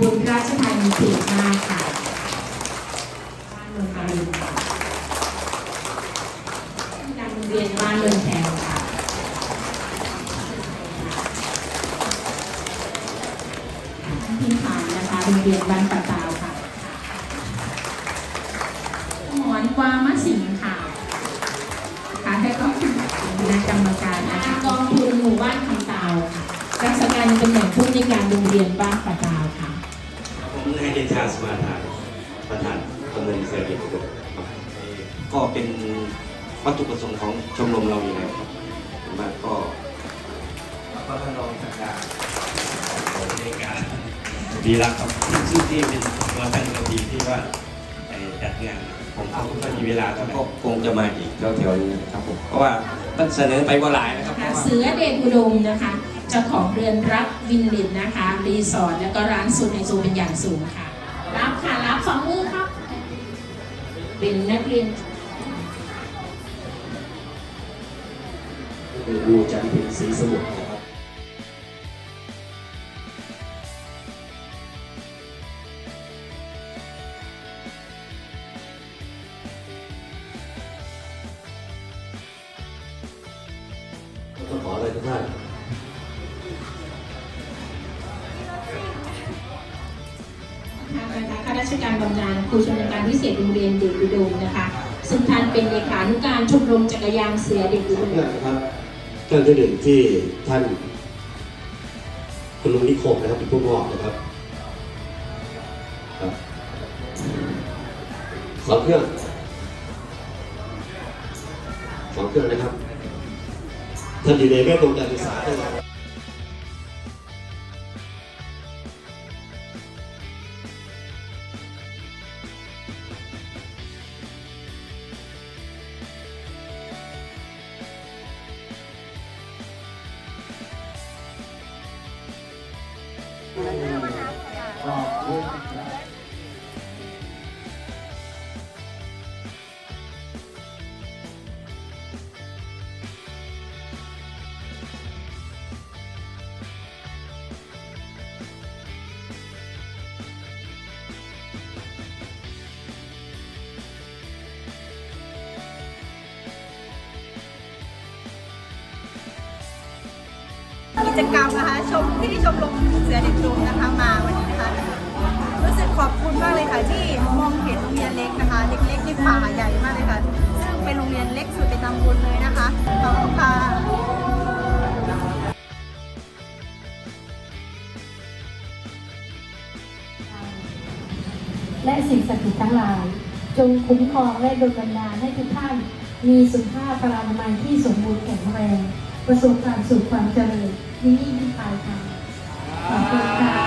บุญราชธานีเขตห้าค่ะบ้านเมืองการินค่ะการโรงเรียนบ้านเมืองแพงค่ะท่านพิมพานนะคะโรงเรียนบ้านปะตาวค่ะหมอนกวามะสิงค่ะค่ะให้ก็คณะกรรมการนะคะกองทุนหมู่บ้านคำตาวค่ะรักษาการตำแหน่งผู้ในการโรงเรียนบ้านปะตา วค่ะผมนายเดชาสมาทานประธานตำบลเสือเด็กครับก็เป็นวัตถุประสงค์ของชมรมเราอยู่แล้วครับส่วนมากก็พระรองสังกัดในการดีรักครับซึ่งที่เป็นตัวแทนกระบี่ที่ว่าไอ้จัดงานผมเขาก็มีเวลาเท่าไหร่ก็คงจะมาอีกแถวๆนี้นะครับผมเพราะว่าท่านเสนอไปว่าหลายนะครับเพค่ะราะว่าเสือเดชอุดมนะคะเจ้าของเรือนรักวินลินนะคะ รีสอร์ทแล้วก็ร้านสูตรในสูเป็นอย่างสูงค่ะ รับค่ะรับสองมือครับ เป็นนักเรียนดูจันทร์เพ็ญศรีสมุทรนะครับก็ขออะไรทุกท่าน ทางนะคะข้าราชการบำนาญครูชำนาญการพิเศษโรงเรียนเด็กอุดมนะคะ ซึ่งท่านเป็นเลขานุการชมรมจักรยานเสือเด็กอุดมนะครับท่านที่หนึ่งที่ท่านคุณลุงนิคมนะครับเป็นผู้มอบนะครับครับสองเครื่องสองเครื่องนะครับท่านดีเลยแม่กรมการศึกษาท่าน จกรรมนะคะ ชมที่ชมรมเสือเด็กดุมนะคะมาวันนี้นะคะ รู้สึกขอบคุณมากเลยค่ะ ที่มองเห็นโรงเรียนเล็กนะคะ เล็กๆที่ป่าใหญ่มากเลยค่ะ ซึ่งเป็นโรงเรียนเล็กสุดในตำบลเลยนะคะ ขอบคุณค่ะและสิ่งศักดิ์สิทธิ์ทั้งหลาย จงคุ้มครองและดลบันดาลให้ทุกท่าน มีสุขภาพพลานามัยที่สมบูรณ์แข็งแรง ประสบความสุขความเจริญ ยิ่งยิ่งขึ้นไปค่ะขอบคุณค่ะ